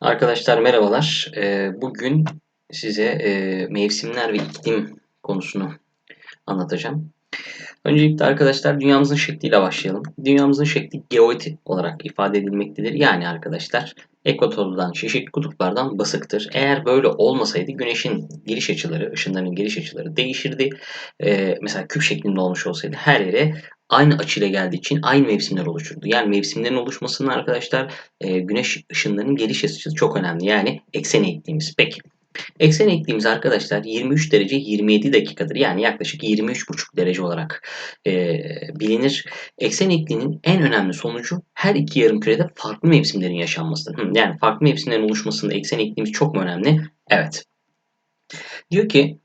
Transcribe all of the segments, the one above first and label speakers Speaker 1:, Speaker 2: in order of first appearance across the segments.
Speaker 1: Arkadaşlar merhabalar. Ee, bugün size e, mevsimler ve iklim konusunu anlatacağım. Öncelikle arkadaşlar dünyamızın şekliyle başlayalım. Dünyamızın şekli geoid olarak ifade edilmektedir. Yani arkadaşlar ekvatordan, çeşitli kutuplardan basıktır. Eğer böyle olmasaydı güneşin giriş açıları, ışınların giriş açıları değişirdi. Ee, mesela küp şeklinde olmuş olsaydı her yere aynı açıyla geldiği için aynı mevsimler oluşurdu. Yani mevsimlerin oluşmasının arkadaşlar e, güneş ışınlarının geliş açısı çok önemli. Yani eksen eğikliğimiz. Peki. Eksen eğikliğimiz arkadaşlar 23 derece 27 dakikadır. Yani yaklaşık 23,5 derece olarak e, bilinir. Eksen eğikliğinin en önemli sonucu her iki yarım kürede farklı mevsimlerin yaşanmasıdır. Yani farklı mevsimlerin oluşmasında eksen eğikliğimiz çok mu önemli? Evet. Diyor ki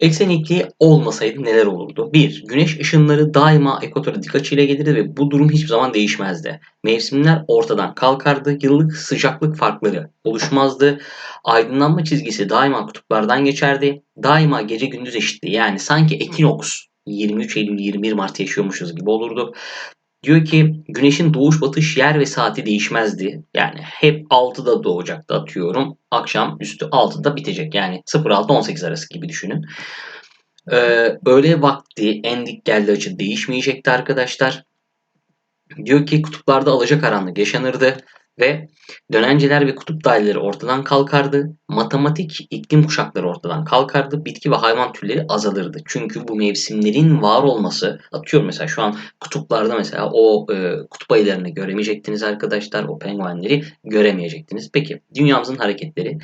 Speaker 1: Eksen eğikliği olmasaydı neler olurdu? 1. Güneş ışınları daima ekvatora dik açıyla gelirdi ve bu durum hiçbir zaman değişmezdi. Mevsimler ortadan kalkardı, yıllık sıcaklık farkları oluşmazdı. Aydınlanma çizgisi daima kutuplardan geçerdi. Daima gece gündüz eşitti. Yani sanki ekinoks 23 Eylül 21 Mart yaşıyormuşuz gibi olurdu. Diyor ki güneşin doğuş batış yer ve saati değişmezdi. Yani hep 6'da doğacaktı atıyorum. Akşam üstü 6'da bitecek. Yani 06-18 arası gibi düşünün. Ee, öğle vakti en dik geldi açı değişmeyecekti arkadaşlar. Diyor ki kutuplarda alacakaranlık yaşanırdı ve dönenceler ve kutup daireleri ortadan kalkardı. Matematik iklim kuşakları ortadan kalkardı. Bitki ve hayvan türleri azalırdı. Çünkü bu mevsimlerin var olması atıyorum mesela şu an kutuplarda mesela o e, kutup ayılarını göremeyecektiniz arkadaşlar. O penguenleri göremeyecektiniz. Peki dünyamızın hareketleri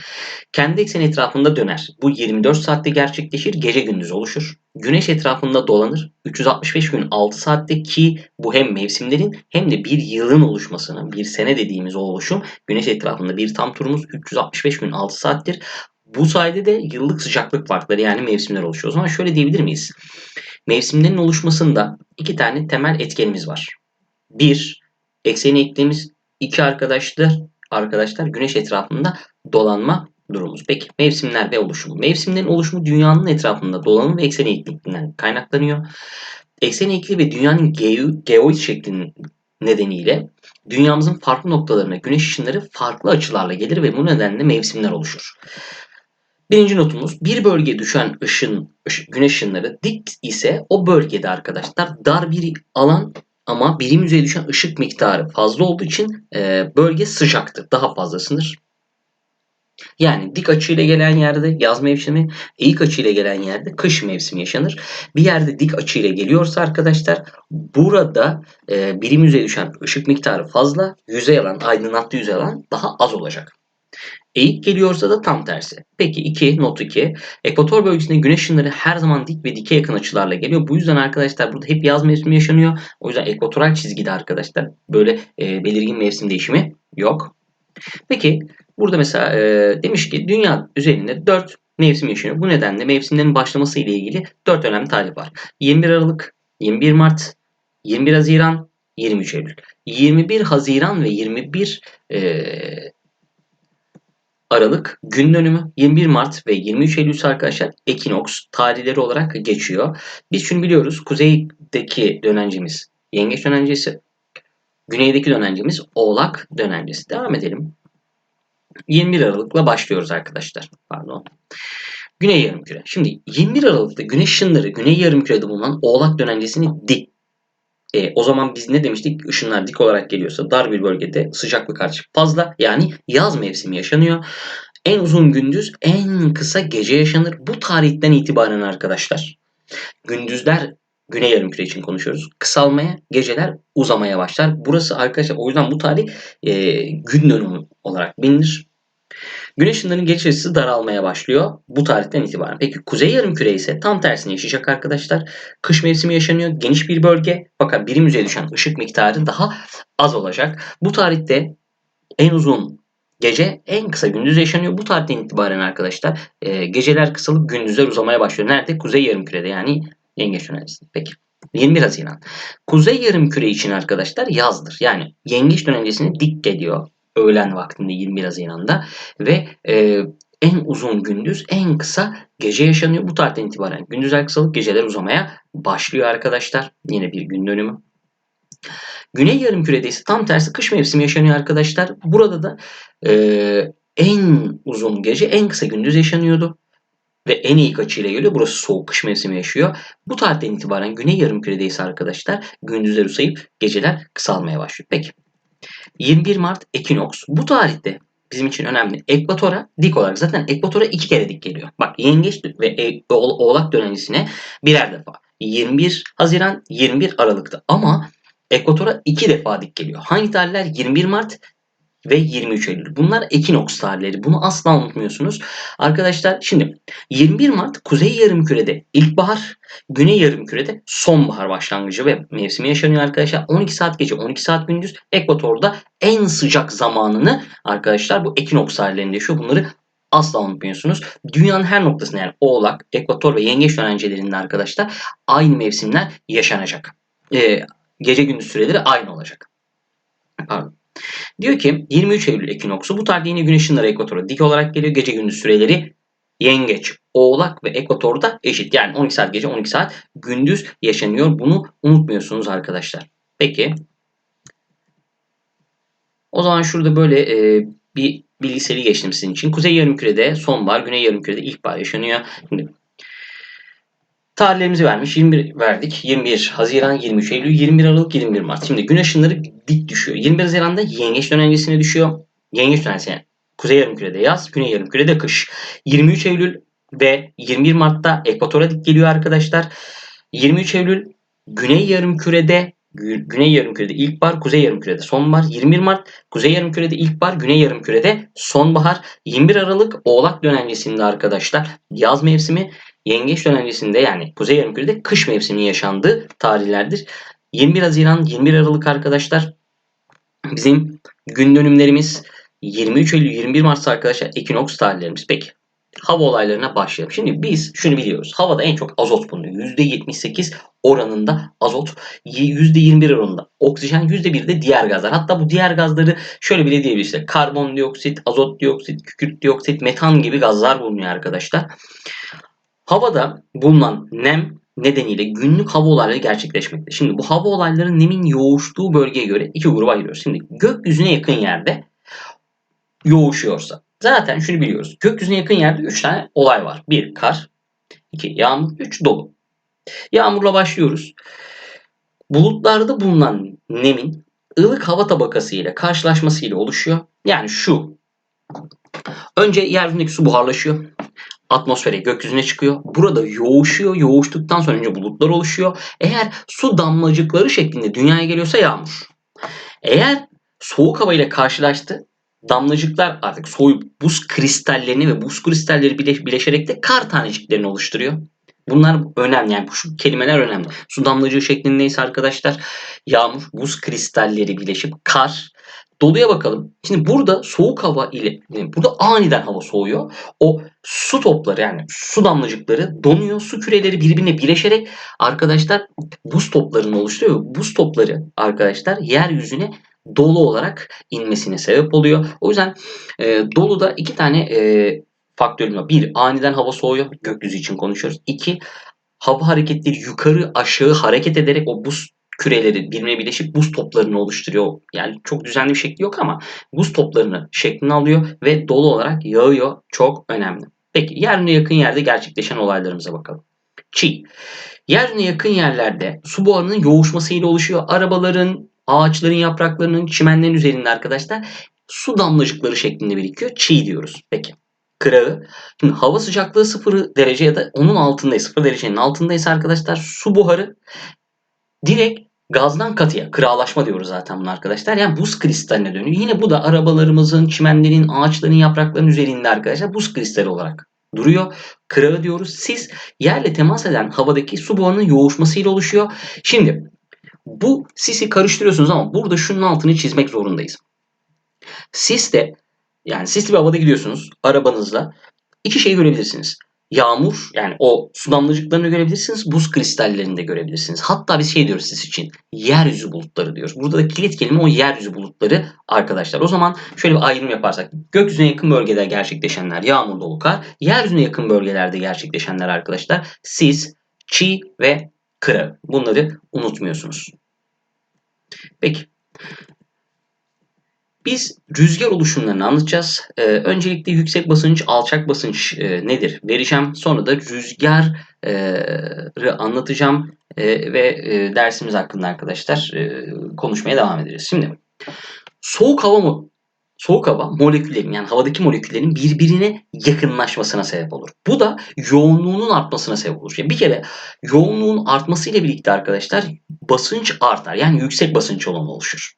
Speaker 1: kendi ekseni etrafında döner. Bu 24 saatte gerçekleşir. Gece gündüz oluşur. Güneş etrafında dolanır. 365 gün 6 saatte ki bu hem mevsimlerin hem de bir yılın oluşmasını, bir sene dediğimiz o oluşum Güneş etrafında bir tam turumuz 365 gün 6 saattir. Bu sayede de yıllık sıcaklık farkları yani mevsimler oluşuyor. O zaman şöyle diyebilir miyiz? Mevsimlerin oluşmasında iki tane temel etkenimiz var. Bir, ekseni ektiğimiz iki arkadaşlar, arkadaşlar güneş etrafında dolanma durumumuz. Peki mevsimler ve oluşumu. Mevsimlerin oluşumu dünyanın etrafında dolanım ve eksen eğikliğinden kaynaklanıyor. Eksen eğikliği ve dünyanın geoid şeklinin nedeniyle dünyamızın farklı noktalarına güneş ışınları farklı açılarla gelir ve bu nedenle mevsimler oluşur. Birinci notumuz bir bölgeye düşen ışın, ışın, güneş ışınları dik ise o bölgede arkadaşlar dar bir alan ama birim yüzeye düşen ışık miktarı fazla olduğu için e, bölge sıcaktır. Daha fazla ısınır. Yani dik açıyla gelen yerde yaz mevsimi, eğik açıyla gelen yerde kış mevsimi yaşanır. Bir yerde dik açıyla geliyorsa arkadaşlar burada e, birim yüzeye düşen ışık miktarı fazla, yüzey alan, aydınlattığı yüzey alan daha az olacak. Eğik geliyorsa da tam tersi. Peki 2, not 2. Ekvator bölgesinde güneş ışınları her zaman dik ve dike yakın açılarla geliyor. Bu yüzden arkadaşlar burada hep yaz mevsimi yaşanıyor. O yüzden ekvatoral çizgide arkadaşlar böyle e, belirgin mevsim değişimi yok. Peki Burada mesela e, demiş ki dünya üzerinde 4 mevsim yaşanıyor. Bu nedenle mevsimlerin başlaması ile ilgili 4 önemli tarih var. 21 Aralık, 21 Mart, 21 Haziran, 23 Eylül. 21 Haziran ve 21 e, Aralık gün dönümü 21 Mart ve 23 Eylül arkadaşlar ekinoks tarihleri olarak geçiyor. Biz şunu biliyoruz. Kuzeydeki dönencemiz yengeç dönencesi. Güneydeki dönencemiz oğlak dönencesi. Devam edelim. 21 Aralık'la başlıyoruz arkadaşlar. Pardon. Güney yarımküre. Şimdi 21 Aralık'ta güneş ışınları güney yarımkürede bulunan oğlak dönencesini dik. E, o zaman biz ne demiştik? Işınlar dik olarak geliyorsa dar bir bölgede sıcaklık artışı fazla. Yani yaz mevsimi yaşanıyor. En uzun gündüz, en kısa gece yaşanır. Bu tarihten itibaren arkadaşlar gündüzler Güney yarımküre için konuşuyoruz. Kısalmaya, geceler uzamaya başlar. Burası arkadaşlar o yüzden bu tarih e, gün dönümü olarak bilinir. Güneş ışınlarının geçiş açısı daralmaya başlıyor bu tarihten itibaren. Peki kuzey yarımküre ise tam tersini yaşayacak arkadaşlar. Kış mevsimi yaşanıyor. Geniş bir bölge fakat birim yüzeye düşen ışık miktarı daha az olacak. Bu tarihte en uzun gece en kısa gündüz yaşanıyor. Bu tarihten itibaren arkadaşlar e, geceler kısalıp gündüzler uzamaya başlıyor. Nerede? Kuzey yarımkürede yani yengeç dönencesi. Peki. 21 Haziran. Kuzey yarımküre için arkadaşlar yazdır. Yani yengeç dönencesine dik geliyor öğlen vaktinde 21 Haziran'da ve e, en uzun gündüz, en kısa gece yaşanıyor. Bu tarihten itibaren gündüzler kısalıp geceler uzamaya başlıyor arkadaşlar. Yine bir gün dönümü. Güney yarımkürede ise tam tersi kış mevsimi yaşanıyor arkadaşlar. Burada da e, en uzun gece en kısa gündüz yaşanıyordu. Ve en iyi açıyla geliyor. Burası soğuk kış mevsimi yaşıyor. Bu tarihten itibaren güney yarımkürede ise arkadaşlar gündüzler uzayıp geceler kısalmaya başlıyor. Peki. 21 Mart ekinoks. Bu tarihte bizim için önemli. Ekvatora dik olarak zaten ekvatora iki kere dik geliyor. Bak yengeç ve e, oğlak dönencesine birer defa. 21 Haziran 21 Aralık'ta ama ekvatora iki defa dik geliyor. Hangi tarihler? 21 Mart ve 23 Eylül. Bunlar ekinoks tarihleri. Bunu asla unutmuyorsunuz. Arkadaşlar şimdi 21 Mart kuzey yarımkürede ilkbahar, güney yarımkürede sonbahar başlangıcı ve mevsimi yaşanıyor arkadaşlar. 12 saat gece, 12 saat gündüz. Ekvatorda en sıcak zamanını arkadaşlar bu ekinoks tarihlerinde yaşıyor. Bunları asla unutmuyorsunuz. Dünyanın her noktasında yani Oğlak, Ekvator ve Yengeç dönencelerinde arkadaşlar aynı mevsimler yaşanacak. Ee, gece gündüz süreleri aynı olacak. Pardon. Diyor ki 23 Eylül ekinoksu bu tarihte yine güneş ışınları ekvatora dik olarak geliyor. Gece gündüz süreleri yengeç, oğlak ve ekvatorda eşit. Yani 12 saat gece 12 saat gündüz yaşanıyor. Bunu unutmuyorsunuz arkadaşlar. Peki. O zaman şurada böyle e, bir bilgisayarı geçtim sizin için. Kuzey yarımkürede sonbahar, güney yarımkürede ilkbahar yaşanıyor. Şimdi Tarihlerimizi vermiş. 21 verdik. 21 Haziran, 23 Eylül, 21 Aralık, 21 Mart. Şimdi güneş ışınları dik düşüyor. 21 Haziran'da yengeç dönencesine düşüyor. Yengeç dönencesine kuzey yarımkürede yaz, güney yarımkürede kış. 23 Eylül ve 21 Mart'ta ekvatora dik geliyor arkadaşlar. 23 Eylül güney yarımkürede Güney yarımkürede ilkbahar, kuzey yarımkürede sonbahar. 21 Mart kuzey yarımkürede ilkbahar, güney yarımkürede sonbahar. 21 Aralık Oğlak dönencesinde arkadaşlar yaz mevsimi. Yengeç dönencesinde yani kuzey yarımkürede kış mevsimi yaşandığı tarihlerdir. 21 Haziran, 21 Aralık arkadaşlar bizim gün dönümlerimiz 23 Eylül, 21 Mart arkadaşlar ekinoks tarihlerimiz. Peki hava olaylarına başlayalım. Şimdi biz şunu biliyoruz. Havada en çok azot bulunuyor. %78 oranında azot, %21 oranında oksijen, %1 de diğer gazlar. Hatta bu diğer gazları şöyle bile diyebiliriz. İşte karbondioksit, azot dioksit, kükürt dioksit, metan gibi gazlar bulunuyor arkadaşlar. Havada bulunan nem nedeniyle günlük hava olayları gerçekleşmekte. Şimdi bu hava olayları nemin yoğuştuğu bölgeye göre iki gruba ayırıyoruz. Şimdi gökyüzüne yakın yerde yoğuşuyorsa zaten şunu biliyoruz. Gökyüzüne yakın yerde 3 tane olay var. 1 kar, 2 yağmur, 3 dolu. Yağmurla başlıyoruz. Bulutlarda bulunan nemin ılık hava tabakası ile karşılaşması ile oluşuyor. Yani şu. Önce yeryüzündeki su buharlaşıyor atmosfere, gökyüzüne çıkıyor. Burada yoğuşuyor. Yoğuştuktan sonra önce bulutlar oluşuyor. Eğer su damlacıkları şeklinde dünyaya geliyorsa yağmur. Eğer soğuk hava ile karşılaştı damlacıklar artık soğuyup buz kristallerini ve buz kristalleri bileşerek de kar taneciklerini oluşturuyor. Bunlar önemli yani şu kelimeler önemli. Su damlacığı şeklindeyse arkadaşlar yağmur, buz kristalleri birleşip kar Doluya bakalım. Şimdi burada soğuk hava ile burada aniden hava soğuyor. O su topları yani su damlacıkları donuyor. Su küreleri birbirine birleşerek arkadaşlar buz toplarını oluşturuyor. Buz topları arkadaşlar yeryüzüne dolu olarak inmesine sebep oluyor. O yüzden e, doluda iki tane e, faktörüm var. Bir, aniden hava soğuyor. Gökyüzü için konuşuyoruz. İki, hava hareketleri yukarı aşağı hareket ederek o buz küreleri birbirine birleşip buz toplarını oluşturuyor. Yani çok düzenli bir şekli yok ama buz toplarını şeklini alıyor ve dolu olarak yağıyor. Çok önemli. Peki yeryüzüne yakın yerde gerçekleşen olaylarımıza bakalım. Çiğ. Yeryüzüne yakın yerlerde su buharının yoğuşmasıyla oluşuyor. Arabaların, ağaçların yapraklarının, çimenlerin üzerinde arkadaşlar su damlacıkları şeklinde birikiyor. Çiğ diyoruz. Peki. Kırağı. Şimdi hava sıcaklığı 0 derece ya da onun altındaysa 0 derecenin altındaysa arkadaşlar su buharı direkt gazdan katıya kıralaşma diyoruz zaten bunu arkadaşlar. Yani buz kristaline dönüyor. Yine bu da arabalarımızın, çimenlerin, ağaçların, yaprakların üzerinde arkadaşlar buz kristali olarak duruyor. Kırağı diyoruz. Sis yerle temas eden havadaki su buharının yoğuşmasıyla oluşuyor. Şimdi bu sisi karıştırıyorsunuz ama burada şunun altını çizmek zorundayız. Sis de yani sisli bir havada gidiyorsunuz arabanızla iki şey görebilirsiniz yağmur yani o su damlacıklarını görebilirsiniz. Buz kristallerini de görebilirsiniz. Hatta bir şey diyoruz siz için. Yeryüzü bulutları diyoruz. Burada da kilit kelime o yeryüzü bulutları arkadaşlar. O zaman şöyle bir ayrım yaparsak. Gökyüzüne yakın bölgede gerçekleşenler yağmur dolu kar. Yeryüzüne yakın bölgelerde gerçekleşenler arkadaşlar sis, çiğ ve kıra. Bunları unutmuyorsunuz. Peki. Biz rüzgar oluşumlarını anlatacağız. Ee, öncelikle yüksek basınç, alçak basınç e, nedir vereceğim. Sonra da rüzgarı anlatacağım e, ve e, dersimiz hakkında arkadaşlar e, konuşmaya devam edeceğiz. Şimdi soğuk hava mı? Soğuk hava moleküllerin yani havadaki moleküllerin birbirine yakınlaşmasına sebep olur. Bu da yoğunluğunun artmasına sebep olur. Yani bir kere yoğunluğun artmasıyla birlikte arkadaşlar basınç artar. Yani yüksek basınç alanı oluşur.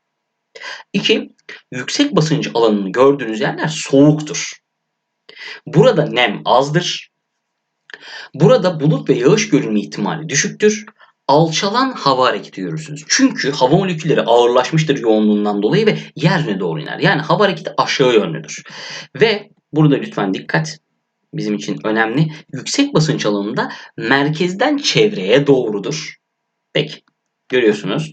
Speaker 1: İki, yüksek basınç alanını gördüğünüz yerler soğuktur. Burada nem azdır. Burada bulut ve yağış görünme ihtimali düşüktür. Alçalan hava hareketi görürsünüz. Çünkü hava molekülleri ağırlaşmıştır yoğunluğundan dolayı ve yerine doğru iner. Yani hava hareketi aşağı yönlüdür. Ve burada lütfen dikkat bizim için önemli. Yüksek basınç alanında merkezden çevreye doğrudur. Peki görüyorsunuz.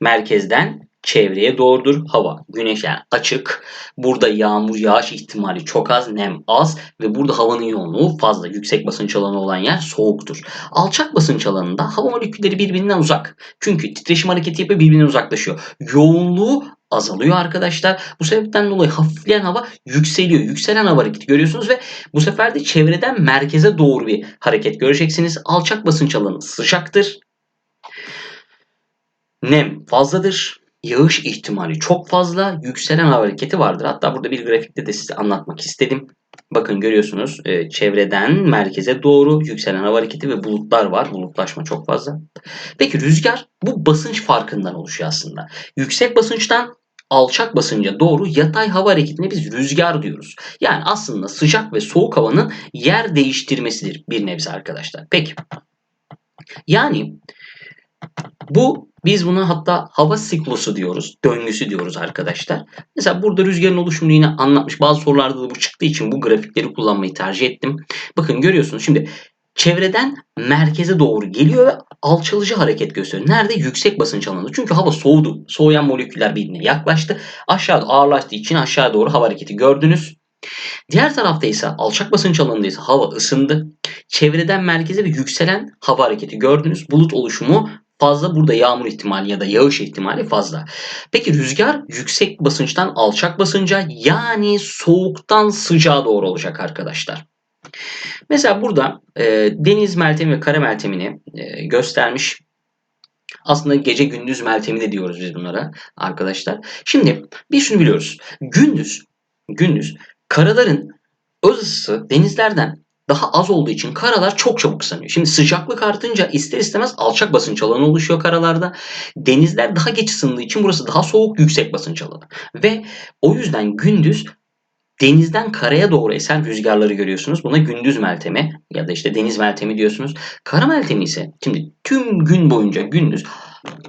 Speaker 1: Merkezden çevreye doğrudur. Hava, güneş yani açık. Burada yağmur, yağış ihtimali çok az, nem az ve burada havanın yoğunluğu fazla. Yüksek basınç alanı olan yer soğuktur. Alçak basınç alanında hava molekülleri birbirinden uzak. Çünkü titreşim hareketi yapıyor birbirinden uzaklaşıyor. Yoğunluğu azalıyor arkadaşlar. Bu sebepten dolayı hafifleyen hava yükseliyor. Yükselen hava hareketi görüyorsunuz ve bu sefer de çevreden merkeze doğru bir hareket göreceksiniz. Alçak basınç alanı sıcaktır. Nem fazladır yağış ihtimali çok fazla yükselen hava hareketi vardır. Hatta burada bir grafikte de size anlatmak istedim. Bakın görüyorsunuz e, çevreden merkeze doğru yükselen hava hareketi ve bulutlar var. Bulutlaşma çok fazla. Peki rüzgar bu basınç farkından oluşuyor aslında. Yüksek basınçtan alçak basınca doğru yatay hava hareketine biz rüzgar diyoruz. Yani aslında sıcak ve soğuk havanın yer değiştirmesidir bir nebze arkadaşlar. Peki. Yani bu biz buna hatta hava siklosu diyoruz. Döngüsü diyoruz arkadaşlar. Mesela burada rüzgarın oluşumunu yine anlatmış. Bazı sorularda da bu çıktığı için bu grafikleri kullanmayı tercih ettim. Bakın görüyorsunuz şimdi çevreden merkeze doğru geliyor ve alçalıcı hareket gösteriyor. Nerede? Yüksek basınç alanında. Çünkü hava soğudu. Soğuyan moleküller birbirine yaklaştı. Aşağı ağırlaştığı için aşağı doğru hava hareketi gördünüz. Diğer tarafta ise alçak basınç alanında ise hava ısındı. Çevreden merkeze ve yükselen hava hareketi gördünüz. Bulut oluşumu fazla. Burada yağmur ihtimali ya da yağış ihtimali fazla. Peki rüzgar yüksek basınçtan alçak basınca yani soğuktan sıcağa doğru olacak arkadaşlar. Mesela burada e, deniz meltemi ve kara meltemini e, göstermiş. Aslında gece gündüz meltemi de diyoruz biz bunlara arkadaşlar. Şimdi biz şunu biliyoruz. Gündüz gündüz karaların öz ısısı denizlerden daha az olduğu için karalar çok çabuk ısınıyor. Şimdi sıcaklık artınca ister istemez alçak basınç alanı oluşuyor karalarda. Denizler daha geç ısındığı için burası daha soğuk yüksek basınç alanı. Ve o yüzden gündüz denizden karaya doğru esen rüzgarları görüyorsunuz. Buna gündüz meltemi ya da işte deniz meltemi diyorsunuz. Kara meltemi ise şimdi tüm gün boyunca gündüz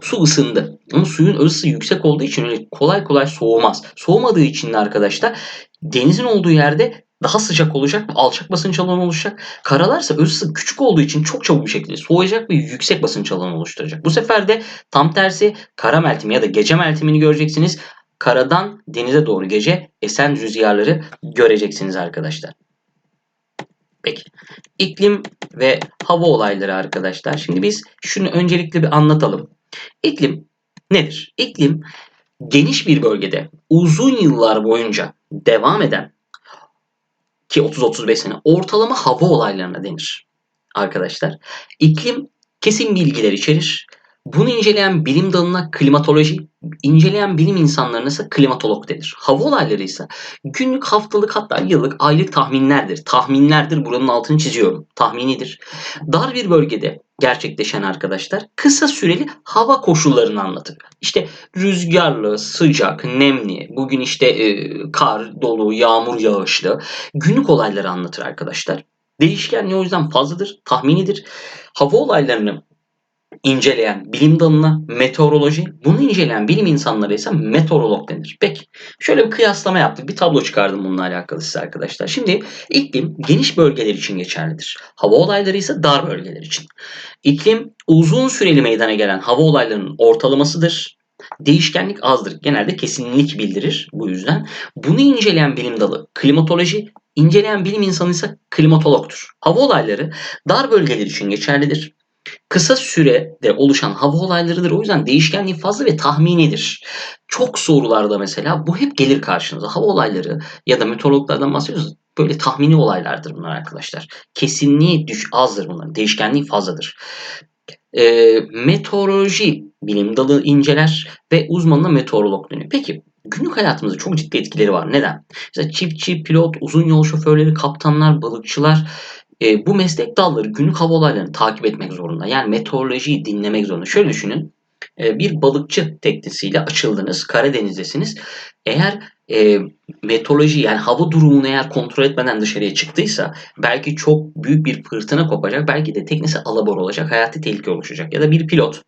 Speaker 1: su ısındı. Ama suyun ısısı yüksek olduğu için öyle kolay kolay soğumaz. Soğumadığı için de arkadaşlar denizin olduğu yerde daha sıcak olacak ve alçak basınç alanı oluşacak. Karalarsa ısı küçük olduğu için çok çabuk bir şekilde soğuyacak ve yüksek basınç alanı oluşturacak. Bu sefer de tam tersi kara meltemi ya da gece meltemini göreceksiniz. Karadan denize doğru gece esen rüzgarları göreceksiniz arkadaşlar. Peki. İklim ve hava olayları arkadaşlar. Şimdi biz şunu öncelikle bir anlatalım. İklim nedir? İklim geniş bir bölgede uzun yıllar boyunca devam eden ki 30-35 sene ortalama hava olaylarına denir arkadaşlar. İklim kesin bilgiler içerir. Bunu inceleyen bilim dalına klimatoloji, inceleyen bilim insanlarına ise klimatolog denir. Hava olayları ise günlük, haftalık hatta yıllık, aylık tahminlerdir. Tahminlerdir buranın altını çiziyorum. Tahminidir. Dar bir bölgede gerçekleşen arkadaşlar kısa süreli hava koşullarını anlatır. İşte rüzgarlı, sıcak, nemli, bugün işte e, kar, dolu, yağmur yağışlı günlük olayları anlatır arkadaşlar. Değişkenliği o yüzden fazladır, tahminidir. Hava olaylarını inceleyen bilim dalına meteoroloji, bunu inceleyen bilim insanları ise meteorolog denir. Peki şöyle bir kıyaslama yaptık. Bir tablo çıkardım bununla alakalı size arkadaşlar. Şimdi iklim geniş bölgeler için geçerlidir. Hava olayları ise dar bölgeler için. İklim uzun süreli meydana gelen hava olaylarının ortalamasıdır. Değişkenlik azdır. Genelde kesinlik bildirir bu yüzden. Bunu inceleyen bilim dalı klimatoloji, inceleyen bilim insanı ise klimatologtur. Hava olayları dar bölgeler için geçerlidir. Kısa sürede oluşan hava olaylarıdır. O yüzden değişkenliği fazla ve tahminidir. Çok sorularda mesela bu hep gelir karşınıza. Hava olayları ya da meteorologlardan bahsediyoruz. Böyle tahmini olaylardır bunlar arkadaşlar. Kesinliği düş azdır bunların. Değişkenliği fazladır. E, meteoroloji bilim dalı inceler ve uzmanına meteorolog deniyor. Peki günlük hayatımızda çok ciddi etkileri var. Neden? Mesela çiftçi, pilot, uzun yol şoförleri, kaptanlar, balıkçılar e, bu meslek dalları günlük hava olaylarını takip etmek zorunda. Yani meteorolojiyi dinlemek zorunda. Şöyle düşünün. E, bir balıkçı teknesiyle açıldınız. Karadeniz'desiniz. Eğer e, meteoroloji yani hava durumunu eğer kontrol etmeden dışarıya çıktıysa belki çok büyük bir fırtına kopacak. Belki de teknesi alabor olacak. Hayati tehlike oluşacak. Ya da bir pilot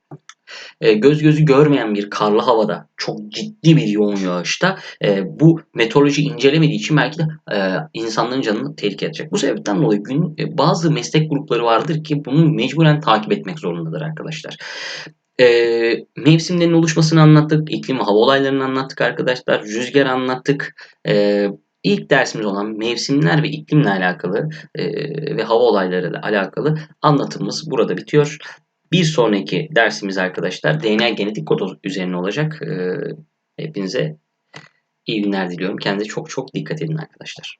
Speaker 1: e, göz gözü görmeyen bir karlı havada çok ciddi bir yoğun yağışta e, bu meteoroloji incelemediği için belki de e, insanların canını tehlikeye edecek. Bu sebepten dolayı gün e, bazı meslek grupları vardır ki bunu mecburen takip etmek zorundadır arkadaşlar. E, mevsimlerin oluşmasını anlattık, iklim hava olaylarını anlattık arkadaşlar, rüzgar anlattık. E, İlk dersimiz olan mevsimler ve iklimle alakalı e, ve hava olaylarıyla alakalı anlatımımız burada bitiyor. Bir sonraki dersimiz arkadaşlar DNA genetik kod üzerine olacak. Ee, hepinize iyi günler diliyorum. Kendinize çok çok dikkat edin arkadaşlar.